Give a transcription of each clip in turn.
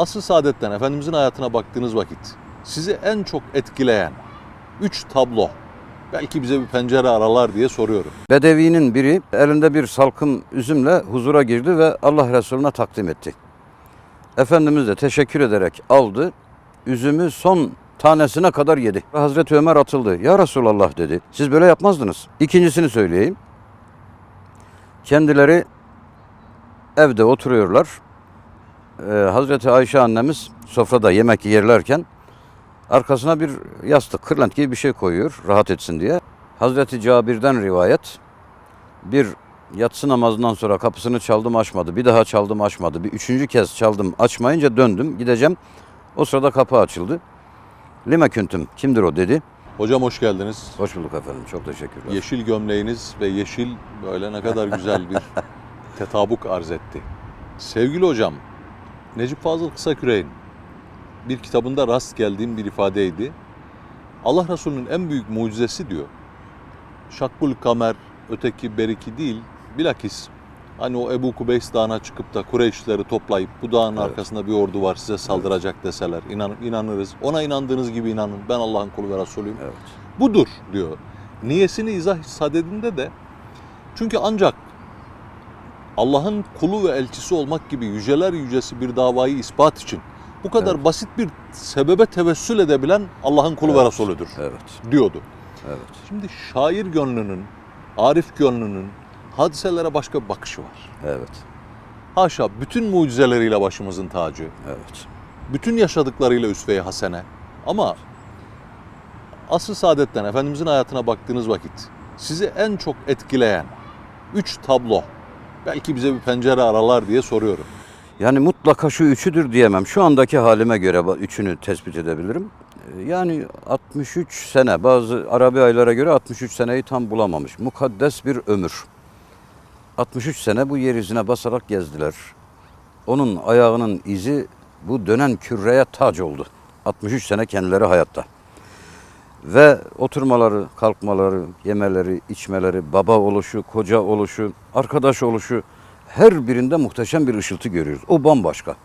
Asr-ı Saadet'ten Efendimizin hayatına baktığınız vakit sizi en çok etkileyen üç tablo belki bize bir pencere aralar diye soruyorum. Bedevinin biri elinde bir salkım üzümle huzura girdi ve Allah Resulüne takdim etti. Efendimiz de teşekkür ederek aldı. Üzümü son tanesine kadar yedi. Hazreti Ömer atıldı. Ya Resulallah dedi. Siz böyle yapmazdınız. İkincisini söyleyeyim. Kendileri evde oturuyorlar. Ee, Hazreti Ayşe annemiz sofrada yemek yerlerken arkasına bir yastık, kırlent gibi bir şey koyuyor rahat etsin diye. Hazreti Cabir'den rivayet bir yatsı namazından sonra kapısını çaldım açmadı. Bir daha çaldım açmadı. Bir üçüncü kez çaldım açmayınca döndüm gideceğim. O sırada kapı açıldı. Lime küntüm kimdir o dedi. Hocam hoş geldiniz. Hoş bulduk efendim çok teşekkürler. Yeşil gömleğiniz ve yeşil böyle ne kadar güzel bir tetabuk arz etti. Sevgili hocam, Necip Fazıl Kısaküre'nin bir kitabında rast geldiğim bir ifadeydi. Allah Resulü'nün en büyük mucizesi diyor. Şakkul Kamer, öteki Beriki değil, bilakis hani o Ebu Kubeys Dağı'na çıkıp da Kureyşlileri toplayıp bu dağın Evet. arkasında bir ordu var size saldıracak deseler inan, inanırız. Ona inandığınız gibi inanın. Ben Allah'ın kulu ve Resulüyüm Evet. budur diyor. Niyesini izah sadedinde de çünkü ancak Allah'ın kulu ve elçisi olmak gibi yüceler yücesi bir davayı ispat için bu kadar Evet. basit bir sebebe tevessül edebilen Allah'ın kulu ve Evet. Resulüdür Evet. diyordu. Evet. Şimdi şair gönlünün, arif gönlünün hadiselere başka bir bakışı var. Evet. Haşa bütün mucizeleriyle başımızın tacı, Evet. bütün yaşadıklarıyla üsve-i hasene. Ama asr-ı saadetten Efendimizin hayatına baktığınız vakit sizi en çok etkileyen üç tablo belki bize bir pencere aralar diye soruyorum. Yani mutlaka şu üçüdür diyemem. Şu andaki halime göre üçünü tespit edebilirim. Ee, Yani 63 sene, bazı Arabi aylara göre 63 seneyi tam bulamamış. Mukaddes bir ömür. 63 sene bu yeryüzüne basarak gezdiler. Onun ayağının izi bu dönen küreye tac oldu. 63 sene kendileri hayatta. Ve oturmaları, kalkmaları, yemeleri, içmeleri, baba oluşu, koca oluşu, arkadaş oluşu her birinde muhteşem bir ışıltı görüyoruz. O bambaşka.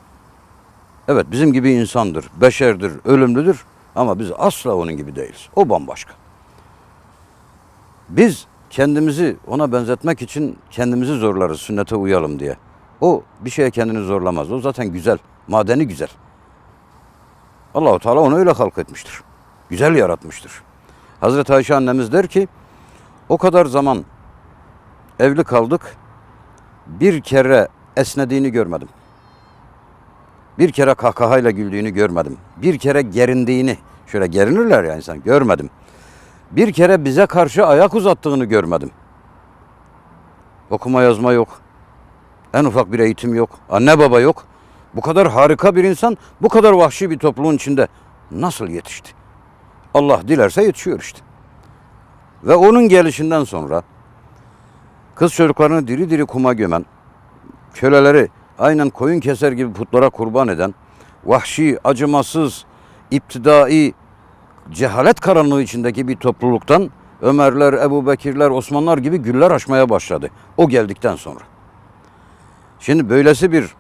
Evet bizim gibi insandır, beşerdir, ölümlüdür ama biz asla onun gibi değiliz. O bambaşka. Biz kendimizi ona benzetmek için kendimizi zorlarız sünnete uyalım diye. O bir şeye kendini zorlamaz. O zaten güzel, madeni güzel. Allahu Teala onu öyle halk etmiştir. Güzel yaratmıştır. Hazreti Ayşe annemiz der ki o kadar zaman evli kaldık bir kere esnediğini görmedim. Bir kere kahkahayla güldüğünü görmedim. Bir kere gerindiğini, şöyle gerinirler ya insan, görmedim. Bir kere bize karşı ayak uzattığını görmedim. Okuma yazma yok. En ufak bir eğitim yok. Anne baba yok. Bu kadar harika bir insan, bu kadar vahşi bir topluluğun içinde nasıl yetişti? Allah dilerse yetişiyor işte. Ve onun gelişinden sonra kız çocuklarını diri diri kuma gömen, köleleri aynen koyun keser gibi putlara kurban eden, vahşi, acımasız, iptidai, cehalet karanlığı içindeki bir topluluktan Ömerler, Ebu Bekirler, Osmanlar gibi güller açmaya başladı. O geldikten sonra. Şimdi böylesi bir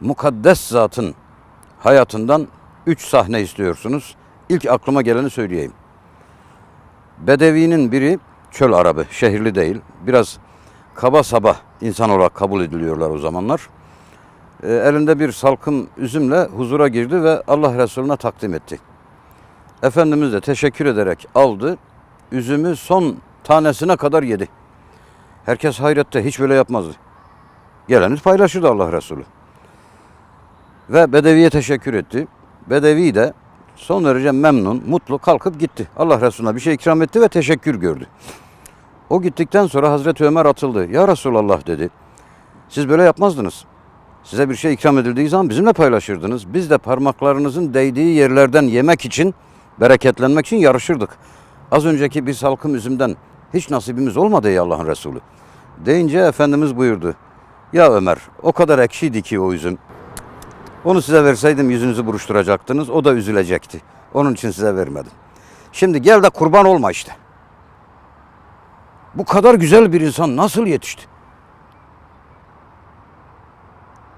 mukaddes zatın hayatından üç sahne istiyorsunuz. İlk aklıma geleni söyleyeyim. Bedevinin biri çöl arabı, şehirli değil. Biraz kaba saba insan olarak kabul ediliyorlar o zamanlar. Ee, elinde bir salkım üzümle huzura girdi ve Allah Resulüne takdim etti. Efendimiz de teşekkür ederek aldı. Üzümü son tanesine kadar yedi. Herkes hayrette hiç böyle yapmazdı. Geleni paylaşırdı Allah Resulü. Ve Bedevi'ye teşekkür etti. Bedevi de son derece memnun, mutlu kalkıp gitti. Allah Resulüne bir şey ikram etti ve teşekkür gördü. O gittikten sonra Hazreti Ömer atıldı. Ya Resulallah dedi. Siz böyle yapmazdınız. Size bir şey ikram edildiği zaman bizimle paylaşırdınız. Biz de parmaklarınızın değdiği yerlerden yemek için, bereketlenmek için yarışırdık. Az önceki bir salkım üzümden hiç nasibimiz olmadı ey Allah'ın Resulü. Deyince Efendimiz buyurdu. Ya Ömer o kadar ekşiydi ki o üzüm. Onu size verseydim yüzünüzü buruşturacaktınız. O da üzülecekti. Onun için size vermedim. Şimdi gel de kurban olma işte. Bu kadar güzel bir insan nasıl yetişti?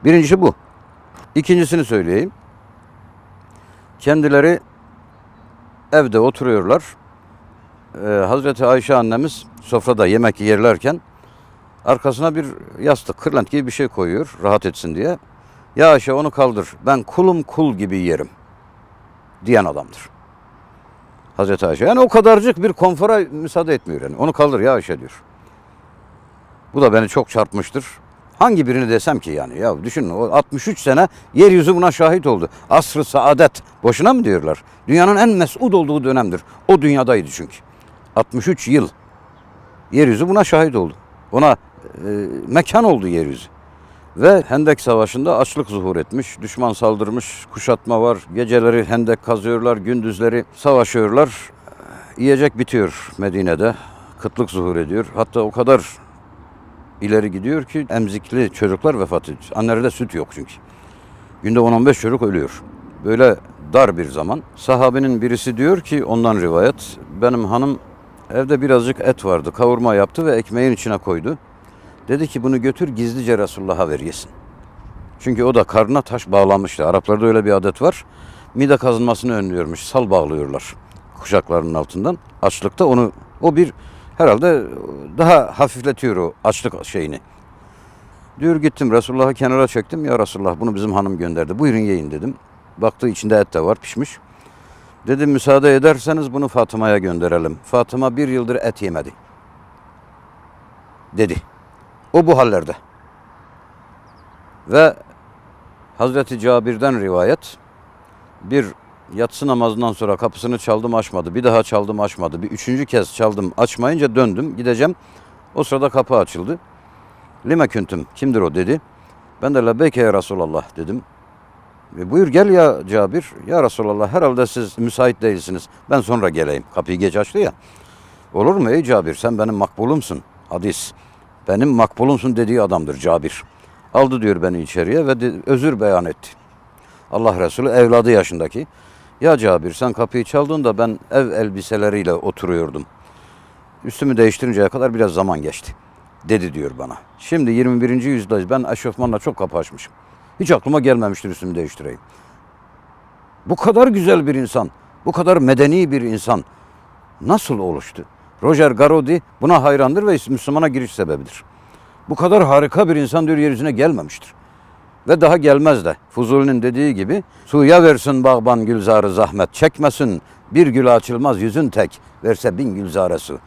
Birincisi bu. İkincisini söyleyeyim. Kendileri evde oturuyorlar. Ee, Hazreti Ayşe annemiz sofrada yemek yerlerken arkasına bir yastık, kırlent gibi bir şey koyuyor rahat etsin diye. Ya Ayşe onu kaldır ben kulum kul gibi yerim diyen adamdır. Hazreti Ayşe. Yani o kadarcık bir konfora müsaade etmiyor yani. Onu kaldır ya Ayşe diyor. Bu da beni çok çarpmıştır. Hangi birini desem ki yani ya düşünün o 63 sene yeryüzü buna şahit oldu. Asr-ı saadet boşuna mı diyorlar? Dünyanın en mesud olduğu dönemdir. O dünyadaydı çünkü. 63 yıl yeryüzü buna şahit oldu. Ona e, mekan oldu yeryüzü. Ve Hendek Savaşı'nda açlık zuhur etmiş, düşman saldırmış, kuşatma var. Geceleri hendek kazıyorlar, gündüzleri savaşıyorlar. Yiyecek bitiyor Medine'de. Kıtlık zuhur ediyor. Hatta o kadar ileri gidiyor ki emzikli çocuklar vefat ediyor. Annelerde süt yok çünkü. Günde 10-15 çocuk ölüyor. Böyle dar bir zaman. Sahabenin birisi diyor ki ondan rivayet. Benim hanım evde birazcık et vardı. Kavurma yaptı ve ekmeğin içine koydu. Dedi ki bunu götür gizlice Resulullah'a ver yesin. Çünkü o da karnına taş bağlamıştı. Araplarda öyle bir adet var. Mide kazınmasını önlüyormuş. Sal bağlıyorlar kuşaklarının altından. Açlıkta onu o bir herhalde daha hafifletiyor o açlık şeyini. Diyor gittim Resulullah'ı kenara çektim. Ya Resulullah bunu bizim hanım gönderdi. Buyurun yiyin dedim. Baktı içinde et de var pişmiş. Dedim müsaade ederseniz bunu Fatıma'ya gönderelim. Fatıma bir yıldır et yemedi. Dedi. O bu hallerde. Ve Hazreti Cabir'den rivayet bir yatsı namazından sonra kapısını çaldım açmadı. Bir daha çaldım açmadı. Bir üçüncü kez çaldım açmayınca döndüm gideceğim. O sırada kapı açıldı. Lime küntüm kimdir o dedi. Ben de lebbeyke ya Resulallah dedim. E, buyur gel ya Cabir. Ya Resulallah herhalde siz müsait değilsiniz. Ben sonra geleyim. Kapıyı geç açtı ya. Olur mu ey Cabir sen benim makbulumsun. Hadis. Benim makbulumsun dediği adamdır Cabir. Aldı diyor beni içeriye ve de- özür beyan etti. Allah Resulü evladı yaşındaki. Ya Cabir sen kapıyı çaldığında ben ev elbiseleriyle oturuyordum. Üstümü değiştirinceye kadar biraz zaman geçti. Dedi diyor bana. Şimdi 21. yüzyıldayız. Ben eşofmanla çok kapı açmışım. Hiç aklıma gelmemiştir üstümü değiştireyim. Bu kadar güzel bir insan, bu kadar medeni bir insan nasıl oluştu? Roger Garodi buna hayrandır ve Müslümana giriş sebebidir. Bu kadar harika bir insan diyor yeryüzüne gelmemiştir. Ve daha gelmez de. Fuzuli'nin dediği gibi suya versin bağban gülzarı zahmet çekmesin. Bir gül açılmaz yüzün tek verse bin gülzare su.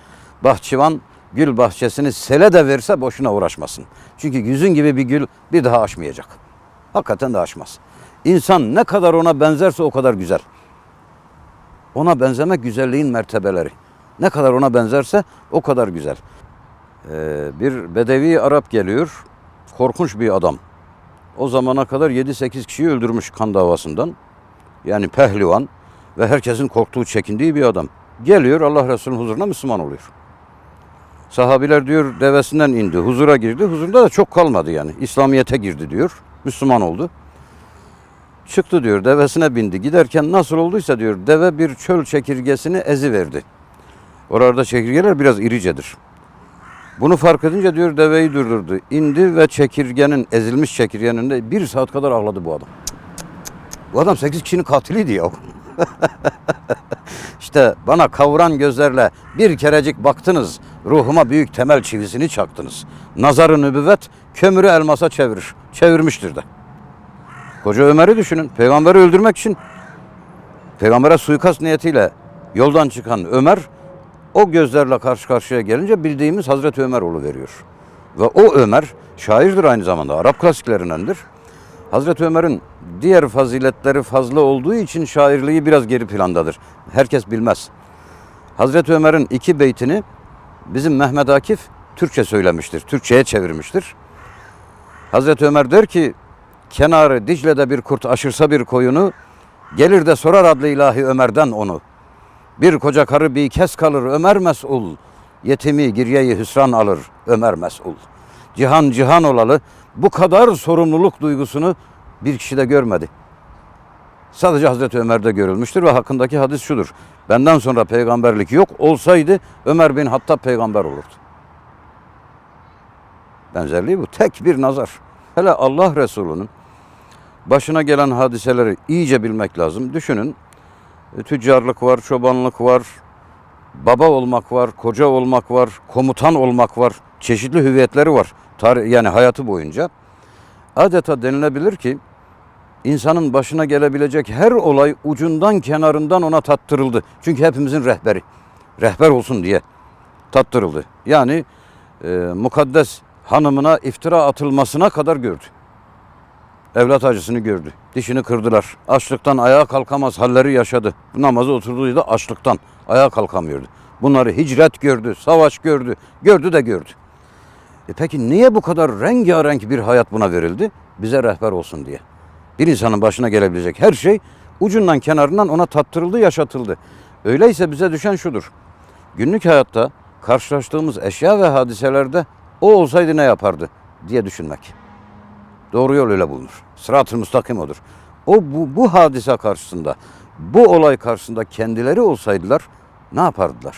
Bahçıvan gül bahçesini sele de verse boşuna uğraşmasın. Çünkü yüzün gibi bir gül bir daha açmayacak. Hakikaten de açmaz. İnsan ne kadar ona benzerse o kadar güzel. Ona benzemek güzelliğin mertebeleri. Ne kadar ona benzerse o kadar güzel. Ee, bir Bedevi Arap geliyor. Korkunç bir adam. O zamana kadar 7-8 kişiyi öldürmüş kan davasından. Yani pehlivan ve herkesin korktuğu, çekindiği bir adam. Geliyor Allah Resulü'nün huzuruna Müslüman oluyor. Sahabiler diyor devesinden indi, huzura girdi. Huzurda da çok kalmadı yani. İslamiyet'e girdi diyor. Müslüman oldu. Çıktı diyor devesine bindi. Giderken nasıl olduysa diyor deve bir çöl çekirgesini ezi verdi. Oralarda çekirgeler biraz iricedir. Bunu fark edince diyor deveyi durdurdu. İndi ve çekirgenin, ezilmiş çekirgenin önünde bir saat kadar ağladı bu adam. Bu adam 8 kişinin katiliydi ya. işte bana kavuran gözlerle bir kerecik baktınız. Ruhuma büyük temel çivisini çaktınız. Nazarı nübüvvet kömürü elmasa çevirir. Çevirmiştir de. Koca Ömer'i düşünün. Peygamberi öldürmek için peygambere suikast niyetiyle yoldan çıkan Ömer o gözlerle karşı karşıya gelince bildiğimiz Hazreti Ömer veriyor. Ve o Ömer şairdir aynı zamanda. Arap klasiklerindendir. Hazreti Ömer'in diğer faziletleri fazla olduğu için şairliği biraz geri plandadır. Herkes bilmez. Hazreti Ömer'in iki beytini bizim Mehmet Akif Türkçe söylemiştir. Türkçe'ye çevirmiştir. Hazreti Ömer der ki kenarı Dicle'de bir kurt aşırsa bir koyunu gelir de sorar adlı ilahi Ömer'den onu. Bir koca karı bir kez kalır Ömer mesul. Yetimi giryeyi hüsran alır Ömer mesul. Cihan cihan olalı bu kadar sorumluluk duygusunu bir kişi de görmedi. Sadece Hazreti Ömer'de görülmüştür ve hakkındaki hadis şudur. Benden sonra peygamberlik yok olsaydı Ömer bin Hattab peygamber olurdu. Benzerliği bu. Tek bir nazar. Hele Allah Resulü'nün başına gelen hadiseleri iyice bilmek lazım. Düşünün tüccarlık var, çobanlık var, baba olmak var, koca olmak var, komutan olmak var. Çeşitli hüviyetleri var. Tarih, yani hayatı boyunca. Adeta denilebilir ki insanın başına gelebilecek her olay ucundan kenarından ona tattırıldı. Çünkü hepimizin rehberi. Rehber olsun diye tattırıldı. Yani e, mukaddes hanımına iftira atılmasına kadar gördü. Evlat acısını gördü. Dişini kırdılar. Açlıktan ayağa kalkamaz halleri yaşadı. Namazı oturduğu da açlıktan ayağa kalkamıyordu. Bunları hicret gördü, savaş gördü, gördü de gördü. E peki niye bu kadar rengarenk bir hayat buna verildi? Bize rehber olsun diye. Bir insanın başına gelebilecek her şey ucundan kenarından ona tattırıldı, yaşatıldı. Öyleyse bize düşen şudur. Günlük hayatta karşılaştığımız eşya ve hadiselerde o olsaydı ne yapardı diye düşünmek. Doğru yol öyle bulunur. Sırat-ı müstakim odur. O bu, bu hadise karşısında, bu olay karşısında kendileri olsaydılar ne yapardılar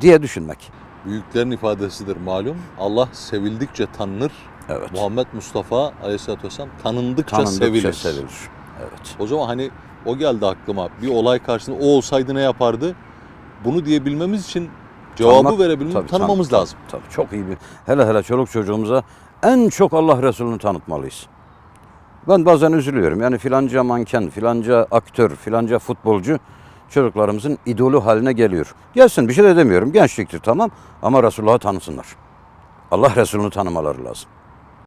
diye düşünmek. Büyüklerin ifadesidir malum. Allah sevildikçe tanınır. Evet. Muhammed Mustafa Aleyhisselatü Vesselam tanındıkça, Tanındıkça sevilir. sevilir. Evet. O zaman hani o geldi aklıma. Bir olay karşısında o olsaydı ne yapardı? Bunu diyebilmemiz için cevabı Tanımak- verebilmemiz, tabii, tanımamız tanı- lazım. Tabii, çok iyi bir. Hele hele çoluk çocuğumuza en çok Allah Resulü'nü tanıtmalıyız. Ben bazen üzülüyorum. Yani filanca manken, filanca aktör, filanca futbolcu çocuklarımızın idolü haline geliyor. Gelsin bir şey de demiyorum. Gençliktir tamam ama Resulullah'ı tanısınlar. Allah Resulü'nü tanımaları lazım.